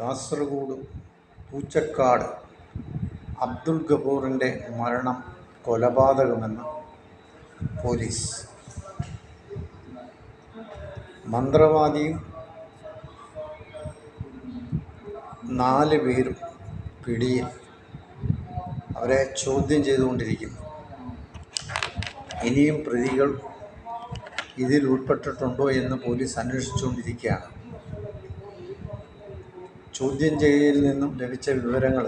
കാസർഗോഡ് പൂച്ചക്കാട് അബ്ദുൾ ഗഫൂറിന്റെ മരണം കൊലപാതകമെന്ന് പോലീസ്. മന്ത്രവാദിയും നാല് പേരും പിടിയിൽ. അവരെ ചോദ്യം ചെയ്തുകൊണ്ടിരിക്കുന്നു. ഇനിയും പ്രതികൾ ഇതിൽ ഉൾപ്പെട്ടിട്ടുണ്ടോ എന്ന് പോലീസ് അന്വേഷിച്ചുകൊണ്ടിരിക്കുകയാണ്. ചോദ്യം ചെയ്യലിൽ നിന്നും ലഭിച്ച വിവരങ്ങൾ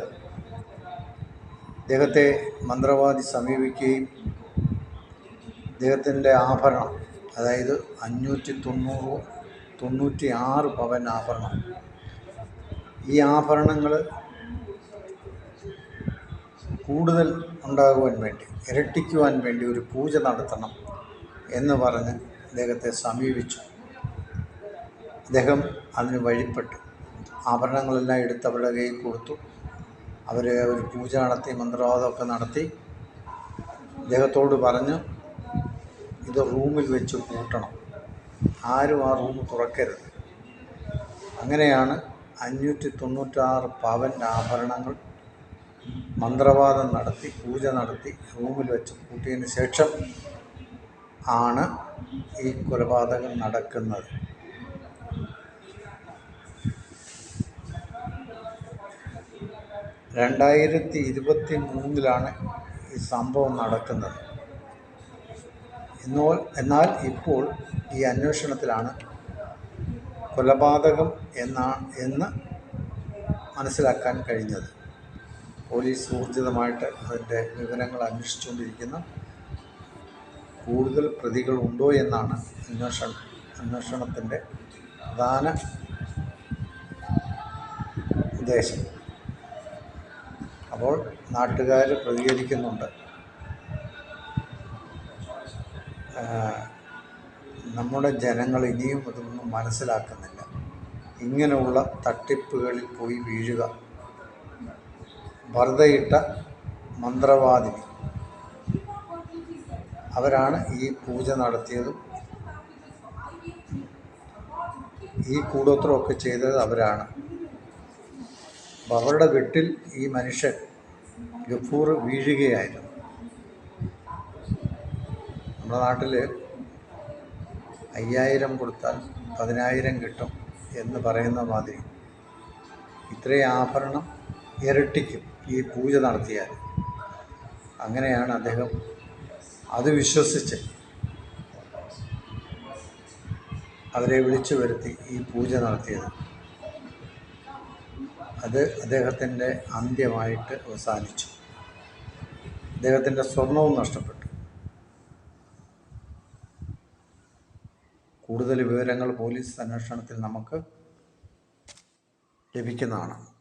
അദ്ദേഹത്തെ മന്ത്രവാദി സമീപിക്കുകയും അദ്ദേഹത്തിന്റെ ആഭരണം അതായത് അഞ്ഞൂറ്റി തൊണ്ണൂറ് തൊണ്ണൂറ്റി ആറ് പവൻ ആഭരണം. ഈ ആഭരണങ്ങൾ കൂടുതൽ ഉണ്ടാകുവാൻ വേണ്ടി ഇരട്ടിക്കുവാൻ വേണ്ടി ഒരു പൂജ നടത്തണം എന്ന് പറഞ്ഞ് അദ്ദേഹത്തെ സമീപിച്ചു. അദ്ദേഹം അതിന് വഴിപ്പെട്ടു. ആഭരണങ്ങളെല്ലാം എടുത്ത് അവരുടെ കയ്യിൽ കൊടുത്തു. അവർ ഒരു പൂജ നടത്തി മന്ത്രവാദമൊക്കെ നടത്തി. അദ്ദേഹത്തോട് പറഞ്ഞു ഇത് റൂമിൽ വെച്ച് പൂട്ടണം. ആരും ആ റൂം തുറക്കരുത്. അങ്ങനെയാണ് അഞ്ഞൂറ്റി തൊണ്ണൂറ്റാറ് പവൻ ആഭരണങ്ങൾ മന്ത്രവാദം നടത്തി പൂജ നടത്തി റൂമിൽ വെച്ച് പൂട്ടിയതിന് ശേഷം ആണ് ഈ കൊലപാതകം നടക്കുന്നത്. രണ്ടായിരത്തി ഇരുപത്തി മൂന്നിലാണ് ഈ സംഭവം നടക്കുന്നത്. എന്നോ എന്നാൽ ഇപ്പോൾ ഈ അന്വേഷണത്തിലാണ് കൊലപാതകം എന്നാ എന്ന് മനസ്സിലാക്കാൻ കഴിഞ്ഞത്. പോലീസ് ഊർജിതമായിട്ട് അതിന്റെ വിവരങ്ങൾ അന്വേഷിച്ചുകൊണ്ടിരിക്കുന്നു. കൂടുതൽ പ്രതികൾ ഉണ്ടോ എന്നാണ് അന്വേഷണം അന്വേഷണത്തിന്റെ പ്രധാന ഉദ്ദേശം. അപ്പോൾ നാട്ടുകാർ പ്രതികരിക്കുന്നുണ്ട്. നമ്മുടെ ജനങ്ങൾ ഇനിയും അതൊന്നും മനസ്സിലാക്കുന്നില്ല. ഇങ്ങനെയുള്ള തട്ടിപ്പുകളിൽ പോയി വീഴുക. വറുതയിട്ട മന്ത്രവാദിനി. അവരാണ് ഈ പൂജ നടത്തിയതും ഈ കൂടോത്രമൊക്കെ ചെയ്തത് അവരാണ്. അവരുടെ വീട്ടിൽ ഈ മനുഷ്യൻ ഗഫൂർ വീഴുകയായിരുന്നു. നമ്മുടെ നാട്ടിൽ അയ്യായിരം കൊടുത്താൽ പതിനായിരം കിട്ടും എന്ന് പറയുന്ന മാതിരി ഇത്രയും ആഭരണം ഇരട്ടിക്കും ഈ പൂജ നടത്തിയാൽ. അങ്ങനെയാണ് അദ്ദേഹം അത് വിശ്വസിച്ച് അവരെ വിളിച്ചു വരുത്തി ഈ പൂജ നടത്തിയത്. അത് അദ്ദേഹത്തിന്റെ അന്ത്യമായിട്ട് അവസാനിച്ചു. അദ്ദേഹത്തിന്റെ സ്വർണവും നഷ്ടപ്പെട്ടു. കൂടുതൽ വിവരങ്ങൾ പോലീസ് അന്വേഷണത്തിൽ നമുക്ക് ലഭിക്കുന്നതാണ്.